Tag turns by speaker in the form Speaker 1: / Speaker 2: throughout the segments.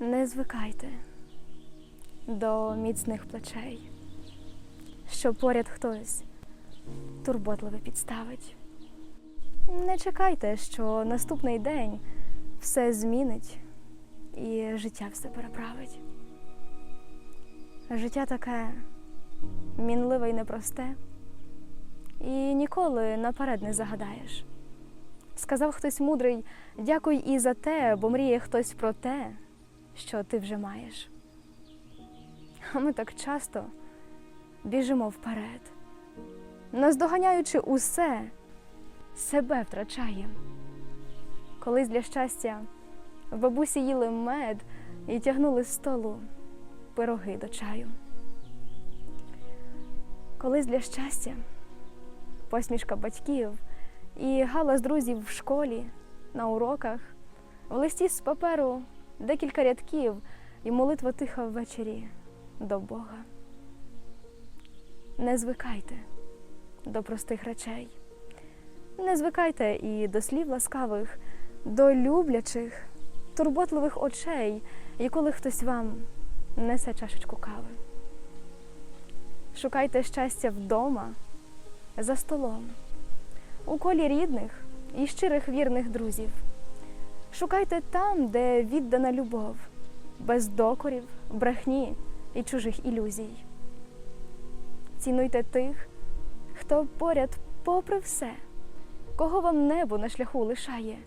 Speaker 1: Не звикайте до міцних плечей, що поряд хтось турботливо підставить. Не чекайте, що наступний день все змінить і життя все переправить. Життя таке мінливе і непросте, і ніколи наперед не загадаєш. Сказав хтось мудрий, дякуй і за те, бо мріє хтось про те, що ти вже маєш. А ми так часто біжимо вперед, наздоганяючи усе, себе втрачаємо. Колись для щастя в бабусі їли мед і тягнули з столу пироги до чаю. Колись для щастя посмішка батьків і галас друзів в школі, на уроках, в листі з паперу декілька рядків і молитва тиха ввечері до Бога. Не звикайте до простих речей, не звикайте і до слів ласкавих, до люблячих, турботливих очей, і коли хтось вам несе чашечку кави. Шукайте щастя вдома, за столом, у колі рідних і щирих вірних друзів. Шукайте там, де віддана любов, без докорів, брехні і чужих ілюзій. Цінуйте тих, хто поряд попри все, кого вам небо на шляху лишає.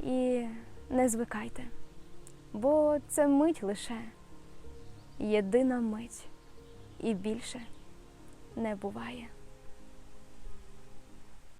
Speaker 1: І не звикайте, бо це мить лише єдина мить, і більше не буває.